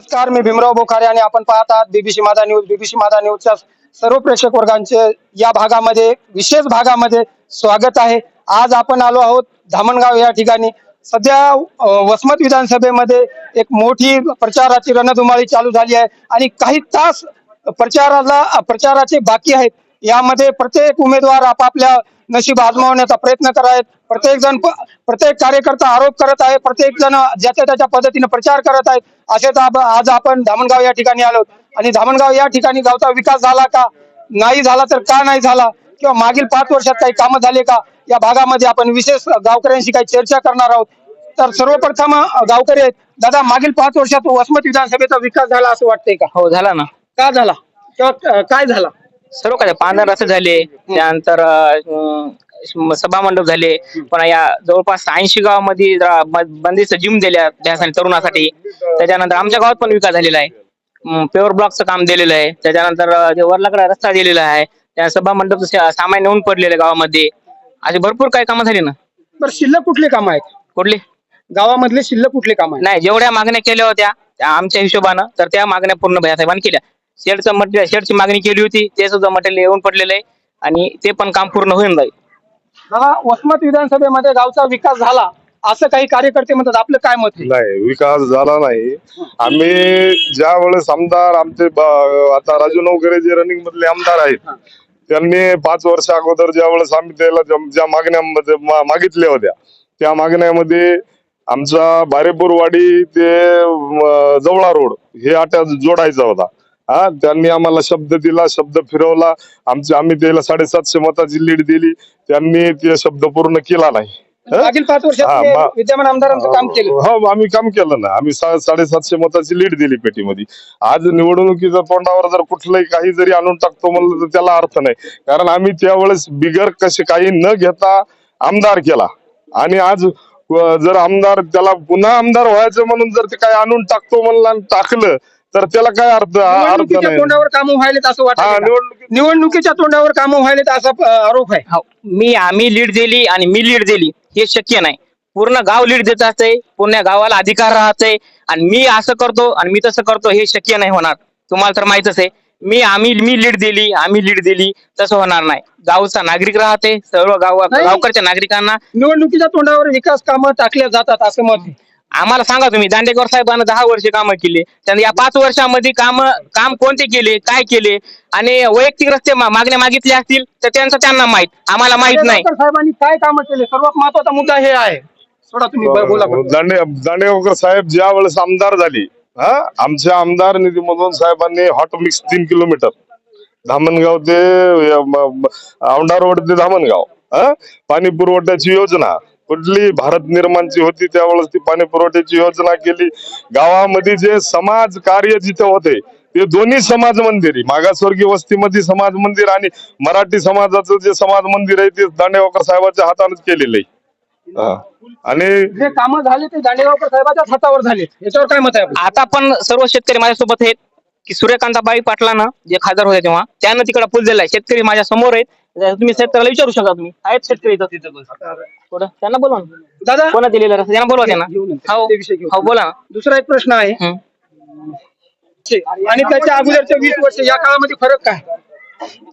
नमस्कार मी भीमराव बोखारे आणि आपण पाहत आहात बीबीसी माझा न्यूज. बीबीसी माझा न्यूजच्या सर्व प्रेक्षक वर्गांचे या भागामध्ये विशेष भागामध्ये स्वागत आहे. आज आपण आलो आहोत धामणगाव या ठिकाणी. सध्या वसमत विधानसभेमध्ये एक मोठी प्रचाराची रणधुमाळी चालू झाली आहे आणि काही तास प्रचाराला प्रचाराचे बाकी आहेत. यामध्ये प्रत्येक उमेदवार आपापल्या नशीब आजमावण्याचा प्रयत्न करत आहेत. प्रत्येक जण प्रत्येक कार्यकर्ता आरोप करत आहे. प्रत्येक जण ज्याच्या त्याच्या पद्धतीने प्रचार करत आहेत. असेच आप- आज आपण धामणगाव या ठिकाणी आलो. आणि धामणगाव या ठिकाणी गावचा विकास झाला का? नाही झाला तर का नाही झाला? किंवा मागील पाच वर्षात काही कामं झाले का? या भागामध्ये आपण विशेष गावकऱ्यांशी काही चर्चा करणार आहोत. तर सर्वप्रथम गावकरी आहेत. दादा मागील पाच वर्षात वसमत विधानसभेचा विकास झाला असं वाटतंय का? हो झाला ना. का झाला? किंवा काय झाला? सर्व काय पांढर रस्ते झाले त्यानंतर सभा मंडप झाले. पण या जवळपास ऐंशी गावामध्ये बंदिस्त जिम दिल्या तरुणासाठी. त्याच्यानंतर आमच्या गावात पण विकास झालेला आहे. पेवर ब्लॉकचं काम दिलेलं आहे. त्याच्यानंतर वरलाकडे रस्ता दिलेला आहे त्या सभा मंडपचं सा- सामान नेऊन पडलेलं आहे गावामध्ये. असे भरपूर काही कामं झाली ना. बरं शिल्लक कुठले काम आहेत? कुठली? गावामधले शिल्लक कुठले काम आहेत? नाही जेवढ्या मागण्या केल्या होत्या त्या आमच्या हिशोबानं तर त्या मागण्या पूर्ण भैयासाहेबांनी केल्या. शेडचं मटेरियल शेडची मागणी केली होती ते सुद्धा मटेरियल येऊन पडलेलं आहे आणि ते पण काम पूर्ण होऊन जाईल. दादा वसमत विधानसभेमध्ये गावचा विकास झाला असं काही कार्यकर्ते म्हणतात आपलं काय मत आहे? नाही विकास झाला नाही. आम्ही ज्या वेळेस आमदार आमचे ब- आता राजू नवकरे जे रनिंग मधले आमदार आहेत त्यांनी पाच वर्ष अगोदर ज्या वेळेस आम्ही त्याला ज्या- ज्या मागण्या मागितल्या होत्या त्या मागण्यामध्ये आमचा बारेपूरवाडी ते जवळा रोड हे आट्या जोडायचा होता. हा त्यांनी आम्हाला शब्द दिला शब्द फिरवला. आमचे आम्ही त्याला साडेसातशे मताची लीड दिली. त्यांनी ते शब्द पूर्ण केला नाही? मागील पाच वर्षात ते मा- विद्यमान आमदारांचं काम केलं. हो आम्ही काम केलं ना. आम्ही साडेसातशे मताची लीड दिली पेटीमध्ये. आज निवडणुकीच्या तोंडावर जर कुठलंही काही जरी आणून टाकतो म्हणलं तर त्याला अर्थ नाही. कारण आम्ही त्यावेळेस बिगर कसे काही न घेता आमदार केला. आणि आज जर आमदार त्याला पुन्हा आमदार व्हायचं म्हणून जर ते काही आणून टाकतो म्हणलं आणि टाकलं तर त्याला काय अर्थ अर्थ निवडणुकीच्या नाही. तोंडावर काम व्हायलेत असं हा वाटतं निवडणुकीत निवडणुकीच्या तोंडावर काम व्हायलेत असा आरोप आहे. हो मी आम्ही लीड दिली आणि मी लीड दिली हे शक्य नाही. पूर्ण गाव लीड देत असते पूर्ण गावाला अधिकार राहते आणि मी असं करतो आणि मी तसं करतो हे शक्य नाही होणार. तुम्हाला तर माहितच आहे मी आम्ही मी लीड दिली आम्ही लीड दिली तसं होणार नाही. गावचा नागरिक राहते सर्व गाव नाही. गावकडच्या नागरिकांना निवडणुकीच्या तोंडावर विकास कामं टाकल्या जातात असं मत आहे. आम्हाला सांगा तुम्ही दांडेकर साहेबांना दहा वर्षे कामं केली. त्यांनी या पाच वर्षामध्ये काम काम कोणते केले काय केले? आणि वैयक्तिक रस्ते मा- मागण्या मागितल्या असतील तर त्यांचं त्यांना माहीत. आम्हाला माहीत नाही. साहेबांनी काय कामं केले? सर्वात महत्त्वाचा मुद्दा हे आहे. थोडा तुम्ही ब- बोला बरं. दांडे दांडेगावकर साहेब ज्या वेळेस आमदार झाली हा आमच्या आमदार निधीमधून साहेबांनी हॉट मिक्स तीन किलोमीटर धामणगाव ते अ, म- म- औंढा रोड ते धामणगाव हा पाणी पुरवठ्याची योजना कुठली भारत निर्माणची होती त्यावेळेस ती पाणी पुरवठ्याची योजना केली. गावामध्ये जे समाज कार्य जिथे होते ते दोन्ही समाज मंदिर मागासवर्गीय वस्तीमध्ये समाज मंदिर आणि मराठी समाजाचं जे समाज मंदिर आहे ते दांडेगावकर साहेबांच्या हातानेच केलेलं आहे. हा. आणि जे कामं झाले ते दांडेगावकर साहेबाच्याच हातावर झाले. याच्यावर काय मत आहे आपलं? आता पण सर्व शेतकरी माझ्यासोबत आहेत. की सूर्यकांताबाई पाटलानं जे खासदार होते तेव्हा त्यानं तिकडे पूल दिलाय शेतकरी माझ्यासमोर आहेत. तुम्ही शेतकऱ्याला विचारू शकता तुम्ही. आहेत शेतकरी इथं. कुठं त्यांना बोलवा ना. दादा? कोणा दिलेलं रस्ता? त्यांना बोलवा त्यांना. हो. ते विषय घेऊ. हो बोला ना. दुसरा एक प्रश्न आहे. आणि त्याच्या अगोदरच्या वीस वर्ष या काळामध्ये फरक काय?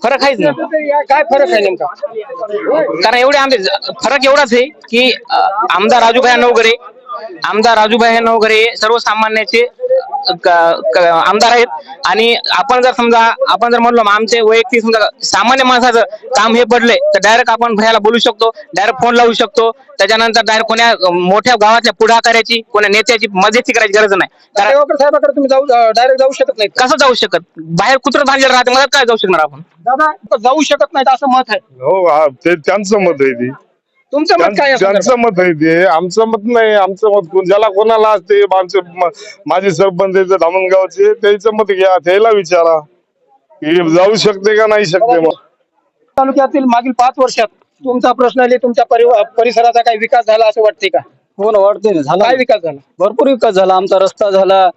फरक आहेच ना. काय फरक आहे नेमका? कारण एवढे आमचे फरक एवढाच आहे की अं, आमदार राजूभाई नवगरे आमदार राजूभाई नवगरे सर्वसामान्याचे आमदार आहेत. आणि आपण जर समजा आपण जर म्हणलो आमचे वैयक्तिक समजा सामान्य माणसाचं काम हे पडले तर डायरेक्ट आपण भैयाला बोलू शकतो डायरेक्ट फोन लावू शकतो. त्याच्यानंतर डायरेक्ट कोण्या मोठ्या गावातल्या पुढाकाराची कोण्या नेत्याची मदती करायची गरज नाही. कारण साहेबाकडे तुम्ही जाऊ डायरेक्ट जाऊ शकत नाही कसं जाऊ शकत? बाहेर कुत्र बांधलेलं राहते मदत काय जाऊ शकणार आपण? दादा जाऊ शकत नाहीत असं मत आहे. हो हा, ते त्यांचं मत आहे ती. तुमचं मत काय आहे या त्यांचं मत आहे ते आमचं मत नाही आमचं मत कोण- ज्याला कोणाला असते आमचे म- माजी सरपंच धामणगावचे त्याचं मत घ्या त्याला विचारा. की जाऊ शकते का नाही शकते मग? तालुक्यातील मागील पाच वर्षात तुमचा पर्सनली तुमच्या परिवा- परिसराचा काही विकास झाला असं वाटते का? हो ना वाटते ना झाला. काय विकास झाला? भरपूर विकास झाला. आमचा रस्ता झाला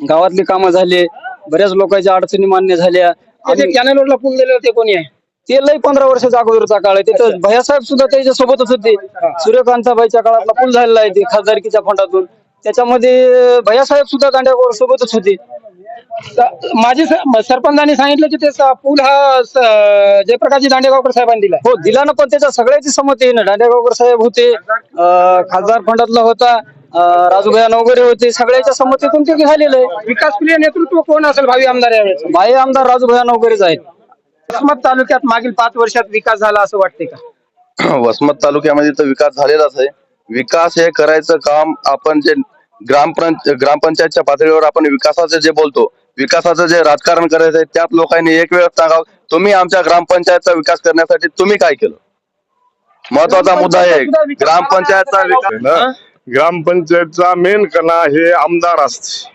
गावातली कामं झाले बऱ्याच लोकांच्या अडचणी मान्य झाल्या. ते जे आणि कॅनल रोडला पूल दिलेलं ते कोणी आहे? ते लई पंधरा वर्षाचा अगोदरचा काळ आहे. तिथं भैयासाहेब सुद्धा त्याच्या सोबतच होते. सूर्यकांताबाईच्या काळातला पूल झालेला आहे ते खासदारकीच्या फंडातून. त्याच्यामध्ये भैयासाहेब सुद्धा दांडेगाव सोबतच होते. माझे सरपंचांनी सांगितलं की ते स- पूल हा जयप्रकाशजी दांडेगावकर साहेबांनी दिला हो दिला ना पण त्याच्या सगळ्याची आहे ना. दांडेगावकर साहेब होते खासदार फंडातला होता राजूभैया नवगरे होते. सगळ्याच्या संमतीतून ते झालेलं आहे. विकासप्रिय नेतृत्व कोण असेल भावी आमदार यावेळेस? बाह्य आमदार राजूभैया नवगरेच आहेत. वसमत तालुक्यात मागील पाच वर्षात विकास झाला असं वाटते का? वसमत तालुक्यामध्ये तर विकास झालेलाच आहे. विकास हे करायचं काम आपण जे ग्रामपंच ग्रामपंचायतच्या पातळीवर आपण विकासाचं जे बोलतो विकासाचं जे राजकारण करायचं आहे त्यात लोकांनी एक वेळ सांगावं तुम्ही आमच्या ग्रामपंचायतचा विकास करण्यासाठी तुम्ही काय केलं? महत्त्वाचा मुद्दा आहे ग्रामपंचायतचा विकास ग्रामपंचायतचा मेन कणा हे आमदार असते.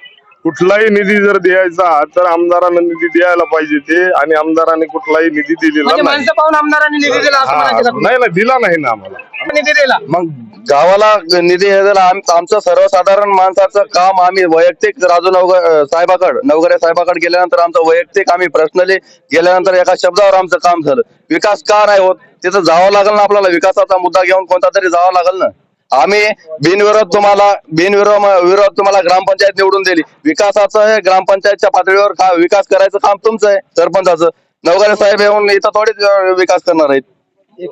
कुठलाही निधी जर द्यायचा तर आमदारानं निधी द्यायला पाहिजे ते आणि आमदाराने कुठलाही निधी दिलेला म्हणजे नाही. माणसं पाहून आमदारांनी निधी दिला असं हा, म्हणायचं का? नाही ना दिला नाही ना आम्हाला. निधी दिला. मग गावाला निधी हे आम- आमचं सर्वसाधारण माणसाचं काम आम्ही वैयक्तिक राजू नवगर साहेबाकड नवगरे साहेबाकडे गेल्यानंतर आमचं वैयक्तिक आम्ही पर्सनली गेल्यानंतर एका शब्दावर आमचं काम झालं. विकास का नाही होत? तिथं जावं लागेल ना आपल्याला? विकासाचा मुद्दा घेऊन कोणता तरी जावं लागेल ना? आम्ही बिनविरोध तुम्हाला बिनविरोध विरोध तुम्हाला ग्रामपंचायत निवडून दिली. विकासाचं हे ग्रामपंचायतच्या पातळीवर का विकास करायचं काम तुमचं आहे सरपंचाचं. नवगरे साहेब येऊन इथं थोडीच विकास करणार आहेत.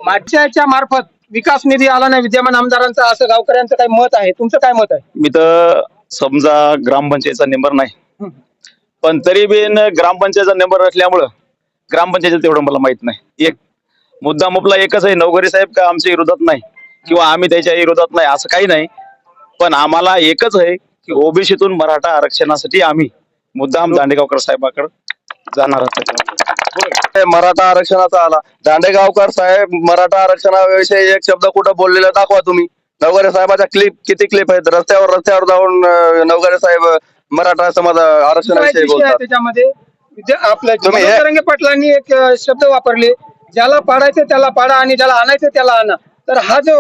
मागच्याच्या मार्फत विकास निधी आला नाही विद्यमान आमदारांचा असं गावकऱ्यांचं काही मत आहे? तुमचं काय मत आहे? मी तर समजा ग्रामपंचायतचा नंबर नाही. पण तरी बी न ग्रामपंचायतचा नंबर असल्यामुळं ग्रामपंचायत तेवढं मला माहीत नाही. एक मुद्दा मुपला एकच आहे नवघरे साहेब का आमच्या विरोधात नाही? किंवा आम्ही त्याच्या विरोधात नाही असं काही नाही. पण आम्हाला एकच आहे की ओबीसीतून मराठा आरक्षणासाठी आम्ही मुद्दाम दांडेगावकर साहेबाकडे जाणार आहोत मराठा आरक्षणाचा आला. दांडेगावकर साहेब मराठा आरक्षणाविषयी एक शब्द कुठं बोललेला दाखवा तुम्ही. नवगरे साहेबाच्या क्लिप किती क्लिप आहेत? रस्त्यावर रस्त्यावर जाऊन नवगरे साहेब मराठा समाज आरक्षणाविषयी बोलतात. त्याच्यामध्ये? आपल्या पाटलांनी एक शब्द वापरले. ज्याला पाडायचं त्याला पाडा आणि ज्याला आणायचं त्याला आणा. तर हा जो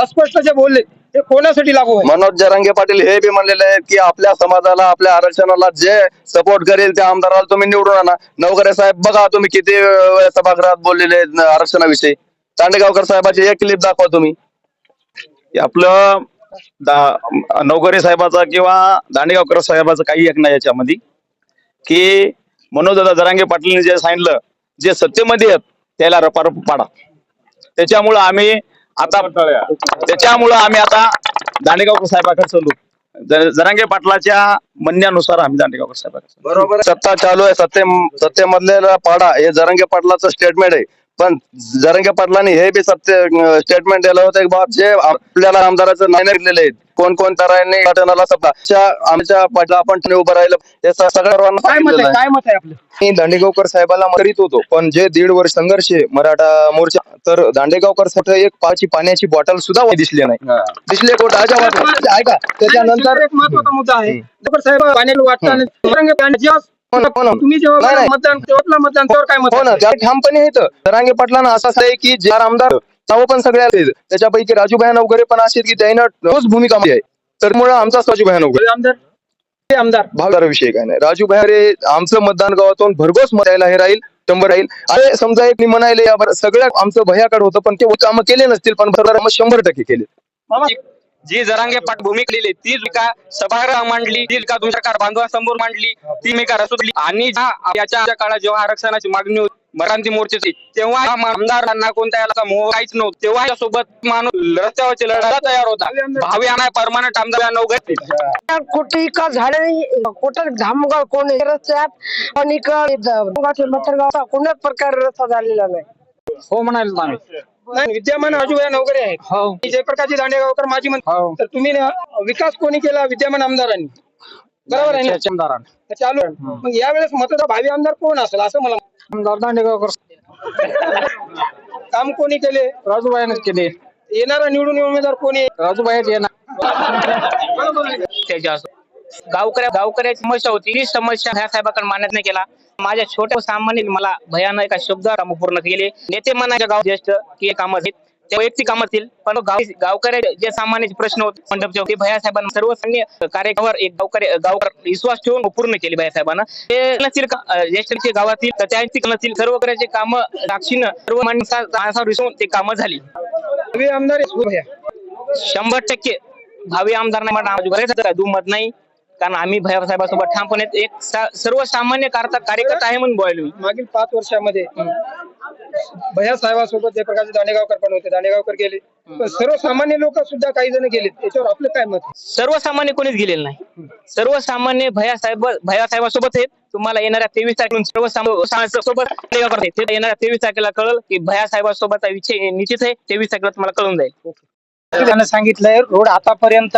अस्पष्ट जे बोलले ते कोणासाठी लागू आहे? मनोज जरांगे पाटील हे बी म्हणलेले आहेत की आपल्या समाजाला आपल्या आरक्षणाला जे सपोर्ट करेल त्या आमदाराला तुम्ही निवडून आणा. नवकरे साहेब बघा तुम्ही किती सभागृहात बोललेले आहेत आरक्षणाविषयी. दांडेगावकर साहेबाची एक क्लिप दाखवा तुम्ही. आपलं नवकरे साहेबाचा किंवा दांडेगावकर साहेबाचं काही एक नाही याच्यामध्ये. की मनोज दादा जरांगे पाटीलने जे सांगितलं जे सत्तेमध्ये आहेत त्याला रपारप पाडा. त्याच्यामुळं आम्ही आता त्याच्यामुळं आम्ही आता दांडेगावकर साहेबाकडे चालू जरांगे पाटलाच्या म्हणण्यानुसार आम्ही दांडेगावकर साहेबाकडे. बरोबर सत्ता चालू आहे. सत्ते सत्तेमधलेला पाडा हे जरंगे पाटलाचं स्टेटमेंट आहे. पण जरंगे पाटलांनी हे बी सत्य स्टेटमेंट दिलं होतं की बा जे आपल्याला आमदाराचं नाही घेतलेले आहेत कोण कोण तऱ्हांनी घटनाला सत्ता च्या- आमच्या पाटला आपण उभं राहिलं हे स- सगळ्या सर्वांना काय मत. काय मत आहे आपलं? मी दांडेगावकर साहेबाला करीत होतो पण जे दीड वर्ष संघर्ष आहे मराठा मोर्चा तर दांडेगावकरसाठी एक पाची पाण्याची बॉटल सुद्धा दिसली नाही. दिसले कोट. ऐका त्याच्यानंतर एक महत्त्वाचा मुद्दा आहे साहेब पाण्याला वाटतं हो ना, हो. तुम्ही जेव्हा. मतदान तेव्हा मतदान त्यावर काय मत हो ना ठामपणे येतं दरांगे पाटलांना असं आहे की जे आमदार नाव पण सगळे आहेत त्याच्यापैकी राजूभाई वगैरे पण असे की त्यानं रोज भूमिका आहे. तर मुळे आमचा राजूभाई वगैरे आमदार? ते आमदार. भागदार विषय काय नाही. राजू रे आमचं मतदान गावातून भरघोस मत यायला हे राहील शंभर राहील. आणि समजा एक मी म्हणायले यावर सगळ्या आमचं भयाकडे होतं पण ते कामं केले नसतील पण शंभर टक्के केले. जी जरांगे पाठ भूमिका लिहिली ती का सभागृह मांडली ती का दुसऱ्या कार बांधवांसमोर मांडली ती मी का रसोदली आणि याच्या काळात जेव्हा आरक्षणाची मागणी होती मराठी मोर्चाची तेव्हा हा आमदारांना कोणत्या याला मोह काहीच नव्हतं. तेव्हा सोबत माणूस रस्त्यावरची लढायला तयार होता. भावी आणाय परमानंट आमदार नवगत कुठे झाडे नाही? कुठं धामगाव कोण रस्त्यात आणि कोणत्याच प्रकारे रस्ता झालेला नाही. हो म्हणाले आम्ही नाही विद्यमान राजूभाई नवकरे आहेत. हो. जयप्रकाशजी दांडेगावकर माजी मंत्री. हो. तर तुम्ही ना, विकास कोणी केला विद्यमान आमदारांनी? बरोबर आहे ना? आमदार तर चालू. आहे. मग यावेळेस मतदार भावी आमदार कोण असेल असं मला आमदार दांडेगावकर. काम कोणी केले? राजूबाईनेच केले. येणारा निवडून उमेदवार कोणी आहे? राजूबाईच येणार. त्याच्या गावकऱ्या गावकऱ्याची समस्या होती. ती समस्या ह्या साहेबाकडे मान्यत नाही केला. माझ्या छोट्या सामान्य मला भयानक एका शब्द पूर्ण केले. नेते म्हणायच्या गाव ज्येष्ठ की हे कामं आहेत. ते वैयक्तिक कामं असतील पण गाव गावकऱ्या जे सामान्य प्रश्न होते मंडपचे होते भया साहेबांना सर्वसामान्य कार्यावर एक गावकरी गावकर विश्वास ठेवून पूर्ण केले भया साहेबांना. ते नसतील ज्येष्ठांचे गावातील तर त्यांची नसतील सर्व करायचे कामं साक्षीनं सर्व माणसा माणसावर विसरून ते कामं झाली. आमदार सुभया. शंभर टक्के भावी आमदार नाही दुमत नाही. कारण आम्ही भैया साहेबांसोबत ठामपणे एक सर्वसामान्य कारता कार्यकर्ता आहे म्हणून बोलायलो मागील पाच वर्षामध्ये भैया साहेबांसोबत जयप्रकाश दांडेगावकर पण होते दांडेगावकर गेले. पण सर्वसामान्य लोक सुद्धा काही जण गेले त्याच्यावर आपलं काय मत? सर्वसामान्य कोणीच गेलेलं नाही. सर्वसामान्य भैया साहेब भैया साहेबांसोबत आहेत. तुम्हाला येणाऱ्या तेवीस तारखेला सोबत येणाऱ्या तेवीस तारखेला कळल की भैया साहेबांसोबत विषय निश्चित आहे. तेवीस तारखेला तुम्हाला कळून जाईल. त्यानं सांगितलंय रोड आतापर्यंत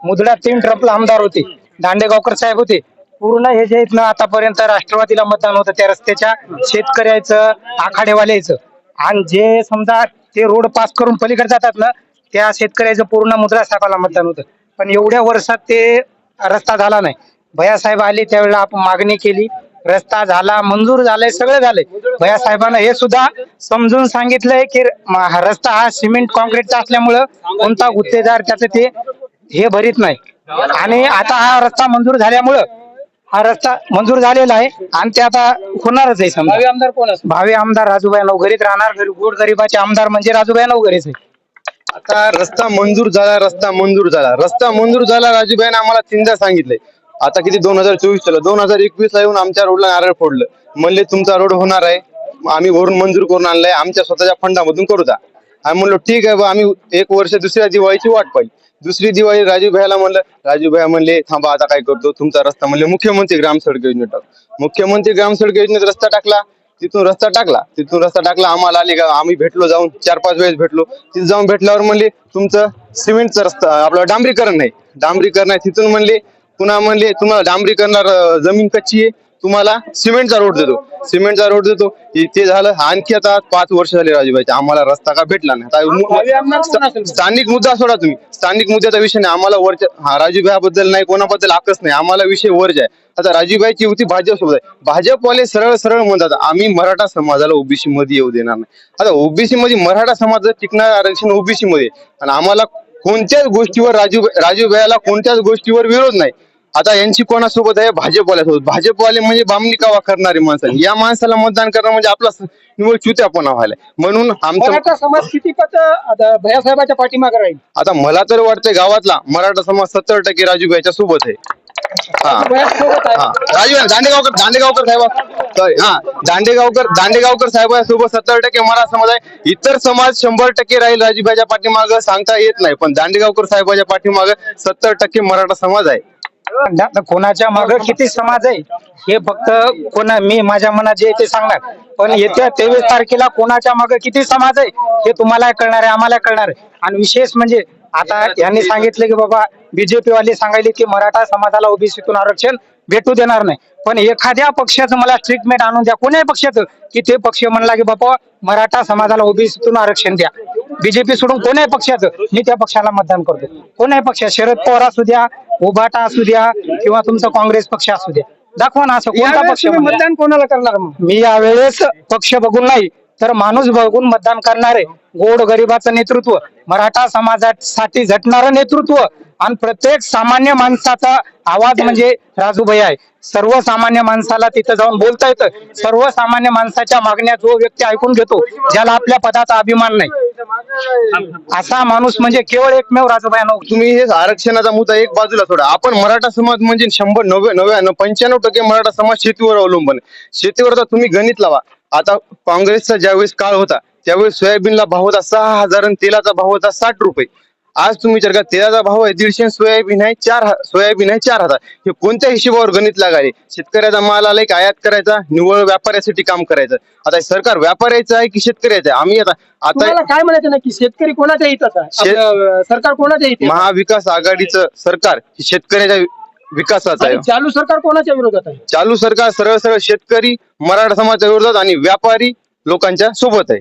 मुदडा तीन ट्रपला आमदार होते. दांडेगावकर साहेब होते. पूर्ण हे जे आहेत ना आतापर्यंत राष्ट्रवादीला मतदान होतं त्या रस्त्याच्या शेतकऱ्याचं आखाडेवाल्याचं आणि जे समजा ते रोड पास करून पलीकडे जातात ना त्या शेतकऱ्याचं पूर्ण मुद्रा साहेबाला मतदान होतं. पण एवढ्या वर्षात ते रस्ता झाला नाही. भैया साहेब आले त्यावेळेला आपण मागणी केली रस्ता झाला मंजूर झालाय सगळं झालंय. भैया साहेबांना हे सुद्धा समजून सांगितलंय की रस्ता हा सिमेंट कॉन्क्रीटचा असल्यामुळं कोणता गुत्तेदार त्याचं ते हे भरीत नाही. आणि आता हा रस्ता मंजूर झाल्यामुळं हा रस्ता मंजूर झालेला आहे आणि ते आता होणारच आहे समजा. भावी आमदार कोण असतो भावी आमदार राजूभाई नवघरीत राहणार गरीब- गोरगरिबाचे आमदार म्हणजे राजूभाई नवघरेच आहे. आता रस्ता मंजूर झाला रस्ता मंजूर झाला. रस्ता मंजूर झाला राजूभाईने आम्हाला तीनदा सांगितलंय. आता किती? दोन हजार चोवीस चला दोन हजार एकवीस ला येऊन आमच्या रोडला नारळ फोडलं. म्हणले तुमचा रोड होणार आहे. आम्ही वरून मंजूर करून आणलाय. आमच्या स्वतःच्या फंडामधून करू द्या आम्ही म्हणलो ठीक आहे बा. आम्ही एक वर्ष दुसऱ्या दिवाळीची वाट पाहिली. दुसरी दिवाळी राजू भाईला म्हणलं राजू भाई म्हणले थांबा आता काय करतो? तुमचा रस्ता म्हणले मुख्यमंत्री ग्राम सडक योजनेत टाक. मुख्यमंत्री ग्राम सडक योजनेत रस्ता टाकला. तिथून रस्ता टाकला. तिथून रस्ता टाकला. आम्हाला आले का? आम्ही भेटलो जाऊन. चार पाच वेळेस भेटलो. तिथे जाऊन भेटल्यावर म्हणले तुमचं सिमेंटचा रस्ता आपलं डांबरीकरण नाही. डांबरीकरण आहे तिथून म्हणले पुन्हा म्हणले तुम्हाला डांबरीकरणार जमीन कच्ची आहे. तुम्हाला सिमेंटचा रोड देतो. सिमेंटचा रोड देतो. ते झालं आणखी आता पाच वर्ष झाले राजूभाईचे आम्हाला रस्ता का भेटला नाही. स्थानिक मुद्दा सोडा तुम्ही. स्थानिक मुद्द्याचा विषय नाही. आम्हाला वरच्या हा राजूभाईबद्दल नाही कोणाबद्दल आकस नाही. आम्हाला विषय वरच आहे आता राजूभाईची युती भाजप सोबत आहे. भाजपवाले सरळ सरळ म्हणतात आम्ही मराठा समाजाला ओबीसी मध्ये येऊ देणार नाही. आता ओबीसी मध्ये मराठा समाज टिकणार आरक्षण ओबीसी मध्ये. आणि आम्हाला कोणत्याच गोष्टीवर राजू राजूभाईला कोणत्याच गोष्टीवर विरोध नाही. आता यांची कोणासोबत आहे? भाजपवाल्यासोबत. भाजपवाले म्हणजे बामणी कावा करणारे माणसं या माणसाला मतदान करणं म्हणजे आपला निवड चुत्यापणा व्हायला म्हणून आमचं समाज किती पत आता भैया साहेबाच्या पाठीमागे राहील? आता मला तर वाटतंय गावातला मराठा समाज सत्तर टक्के आहे. हा. सोबत आहे. राजू दांडेगावकर दांडेगावकर साहेब. हा. दांडेगावकर दांडेगावकर साहेबांसोबत सत्तर टक्के मराठा समाज आहे. इतर समाज शंभर टक्के राहील राजूभाईच्या पाठीमागं सांगता येत नाही. पण दांडेगावकर साहेबाच्या पाठीमागं सत्तर टक्के मराठा समाज आहे. कोणाच्या मागे किती समाज आहे हे फक्त कोणा मी माझ्या मनात जे ते सांगणार. पण येत्या तेवीस तारखेला कोणाच्या मागे किती समाज आहे हे तुम्हाला कळणार आहे आम्हाला कळणार आहे. आणि विशेष म्हणजे आता यांनी सांगितलं की बाबा बीजेपी वाले सांगायले की मराठा समाजाला ओबीसीतून आरक्षण भेटू देणार नाही. पण एखाद्या पक्षाचं मला ट्रीटमेंट आणून द्या कोण्याही पक्षाचं की ते पक्ष म्हणला की बाबा मराठा समाजाला ओबीसीतून आरक्षण द्या. बीजेपी सोडून कोण्याही पक्षाचं? मी त्या पक्षाला मतदान करतो कोण्याही पक्षात? शरद पवार असू द्या उभाटा असू द्या किंवा तुमचा काँग्रेस पक्ष असू द्या. दाखवा ना असं कोणता पक्ष मतदान कोणाला करणार मी यावेळेस पक्ष बघून नाही तर माणूस बघून मतदान करणार आहे. गोड गरिबाचं नेतृत्व मराठा समाजासाठी झटणारं नेतृत्व आणि प्रत्येक सामान्य माणसाचा आवाज म्हणजे राजूभाई आहे. सर्वसामान्य माणसाला तिथं जाऊन बोलता येतं. सर्वसामान्य माणसाच्या मागण्या जो व्यक्ती ऐकून घेतो ज्याला आपल्या पदाचा अभिमान नाही. असा माणूस म्हणजे केवळ एकमेव राजूभाई नव्हतं. तुम्ही हे आरक्षणाचा मुद्दा एक बाजूला सोडा. आपण मराठा समाज म्हणजे शंभर नव्या नव्याण्णव पंच्याण्णव टक्के मराठा समाज शेतीवर अवलंबून आहे. शेतीवर आता तुम्ही गणित लावा. आता काँग्रेसचा ज्यावेळेस काळ होता त्यावेळेस सोयाबीनला भाव होता सहा हजार आणि तेलाचा भाव होता साठ रुपये. आज तुम्ही विचार करा तेलाचा भाव आहे दीडशे सोयाबीन आहे चार ह- सोयाबीन आहे चार हजार. हे कोणत्या हिशोबावर गणित लागाले शेतकऱ्याचा माल आलाय की? आयात करायचा? निव्वळ व्यापाऱ्यासाठी काम करायचं. आता सरकार व्यापाऱ्याचं आहे की शेतकऱ्याचं आहे? आम्ही आता आता तुम्हाला काय म्हणायचं नक्की शेतकरी कोणाच्या हिताचा आहे? शेत- आपलं, अं, सरकार कोणाच्या हिते महाविकास आघाडीचं सरकार हे शेतकऱ्याच्या विकासाचं आहे. चालू सरकार कोणाच्या विरोधात आहे? चालू सरकार सरळ सरळ शेतकरी मराठा समाजाच्या विरोधात आणि व्यापारी लोकांच्या सोबत आहे.